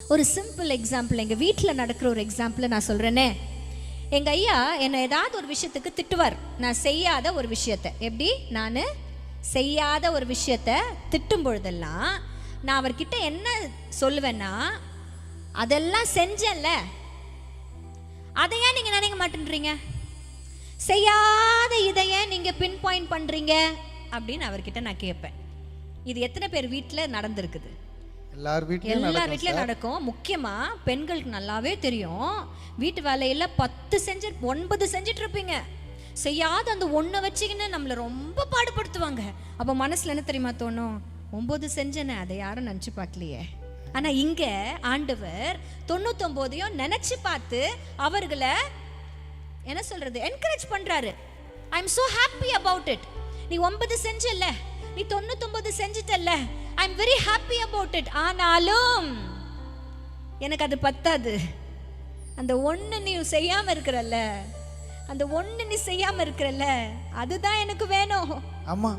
ஒரு simple example எங்கள் வீட்டில் நடக்கிற ஒரு எக்ஸாம்பிளை நான் சொல்கிறேனே எங்கள் ஐயா என்னை ஏதாவது ஒரு விஷயத்துக்கு திட்டுவார். நான் செய்யாத ஒரு விஷயத்தை. எப்படி? நான் செய்யாத ஒரு விஷயத்த திட்டும் பொழுதெல்லாம் நான் அவர்கிட்ட என்ன சொல்லுவேன்னா அதெல்லாம் செஞ்சேன்ல. அதை ஏன் நீங்கள் நினைக்க மாட்டேன்றீங்க? செய்யாத இதையே நீங்கள் பின் பாயிண்ட் பண்ணுறீங்க அப்படின்னு அவர்கிட்ட நான் கேட்பேன். இது எத்தனை பேர் வீட்டில் நடந்திருக்குது? எல்லார் வீட்லயும் எல்லார் நடக்கும் வீட்லயும் நடக்கும். முக்கியமா பெண்களுக்கு நல்லாவே தெரியும். வீட்டு வேலையில பத்து செஞ்சு ஒன்பது செஞ்சுட்டு இருப்பீங்க செய்யாத அந்த ஒண்ணை வச்சுக்கின்னு நம்மளை ரொம்ப பாடுபடுத்துவாங்க. அப்ப மனசுல என்ன தெரியுமா தோணும்? ஒன்பது செஞ்சேனே அதை யாரும் நினைச்சு பார்க்கலையே. ஆனா இங்க ஆண்டவர் தொண்ணூத்தொன்பதையும் நினைச்சு பார்த்து அவர்களை என்ன சொல்றது? என்கரேஜ் பண்றாரு. I am so happy about it நீ ஒன்பது செஞ்சல்ல. நீ தொண்ணூத்தொன்பது செஞ்சிட்டல்ல. I am very happy about it ஆனாலும் எனக்கு அது பத்தாது. அந்த ஒன்று நீ செய்யாம இருக்கிறல்ல. அந்த ஒன்று நீ செய்யாம இருக்கிறல்ல. அதுதான் எனக்கு வேணும். ஆமா.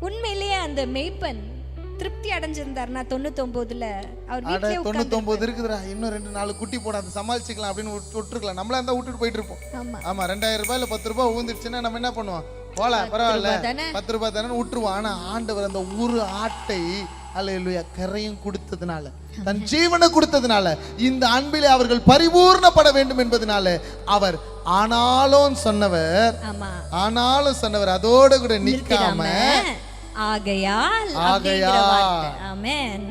உண்மையிலேயே அந்த மெய்ப்பன் திருப்தி அடைஞ்சிருந்தாருன்னா தொண்ணூத்தொன்பதுல அவர் வீட்லயே தொண்ணூத்தொன்பது இருக்குதுடா. இன்னும் ரெண்டு நாலு குட்டி போட அதை சமாளிச்சுக்கலாம் அப்படின்னு விட்டு- விட்டுருக்கலாம். நம்மளா இருந்தா விட்டுட்டு போயிட்டு இருப்போம். ஆமா. ஆமா ரெண்டாயிரம் ரூபாய் இல்ல பத்து ரூபாய் ஊந்துருச்சுன்னா நம்ம என்ன பண்ணுவோம்? போல பரவாயில்ல? பத்து ரூபாய் தானே விட்டுருவோம். ஆனா ஆண்டவர் அந்த ஒரு ஆட்டை அல்ல கரையும் கொடுத்ததுனால தன் ஜீவனை கொடுத்ததுனால இந்த அன்பிலே அவர்கள் பரிபூர்ணப்பட வேண்டும் என்பதனால அவர் ஆனாலும் சொன்னவர் ஆனாலும் சொன்னவர் அதோட கூட நிக்காம நிற்காம ஆகையால் ஆகையால். ஆமென்